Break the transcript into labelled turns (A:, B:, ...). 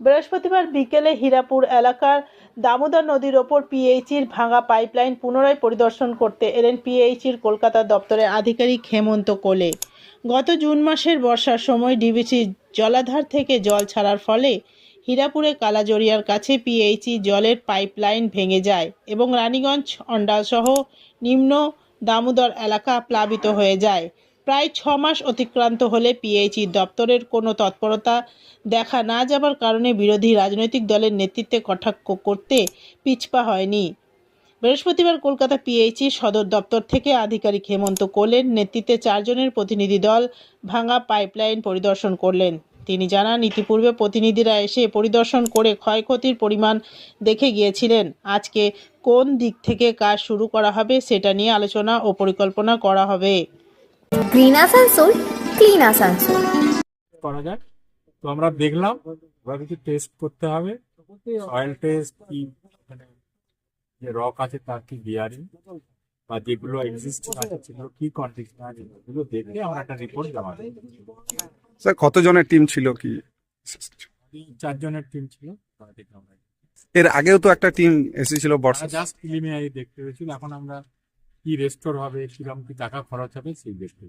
A: বৃহস্পতিবার বিকেলে হীরাপুর এলাকার দামোদর নদীর ওপর পিএইচির ভাঙা পাইপলাইন পুনরায় পরিদর্শন করতে এলেন পিএইচির কলকাতা দপ্তরের আধিকারিক হেমন্ত কোলে। গত জুন মাসের বর্ষার সময় ডিবিসির জলাধার থেকে জল ছাড়ার ফলে হীরাপুরে কালাজরিয়ার কাছে পিএইচি জলের পাইপলাইন ভেঙে যায় এবং রানীগঞ্জ, অন্ডালসহ নিম্ন দামোদর এলাকা প্লাবিত হয়ে যায়। প্রায় ছ মাস অতিক্রান্ত হলে পিএইচি দপ্তরের কোনো তৎপরতা দেখা না যাবার কারণে বিরোধী রাজনৈতিক দলের নেতৃত্বে কটাক্ষ করতে পিছপা হয়নি। বৃহস্পতিবার কলকাতা পিএইচি সদর দপ্তর থেকে আধিকারিক হেমন্ত কোলের নেতৃত্বে চারজনের প্রতিনিধি দল ভাঙা পাইপলাইন পরিদর্শন করলেন। তিনি জানান, ইতিপূর্বে প্রতিনিধিরা এসে পরিদর্শন করে ক্ষয়ক্ষতির পরিমাণ দেখে গিয়েছিলেন। আজকে কোন দিক থেকে কাজ শুরু করা হবে সেটা নিয়ে আলোচনা ও পরিকল্পনা করা হবে।
B: গ্রিন আসানসোল ক্লিন আসানসোল
C: করা যায় তো আমরা দেখলাম এবার কিছু টেস্ট করতে হবে। সয়েল টেস্ট কি মানে যে রক আছে তার কি বিয়ারিং বা যেগুলো এক্সিস্টিং আছে সেগুলো কি কন্ডিশন আছে এগুলো দেখে আমরা একটা রিপোর্ট জমা দেবো
D: স্যার কতজনের টিম ছিল কি?
C: চারজনের টিম ছিল
D: এর আগেও তো একটা টিম এসেছিল বর্ষা
C: জাস্ট প্রিলিমিনারি দেখতে হয়েছিল এখন আমরা কি রেস্টোর হবে কীরকম কি টাকা খরচ হবে সেই দেখতে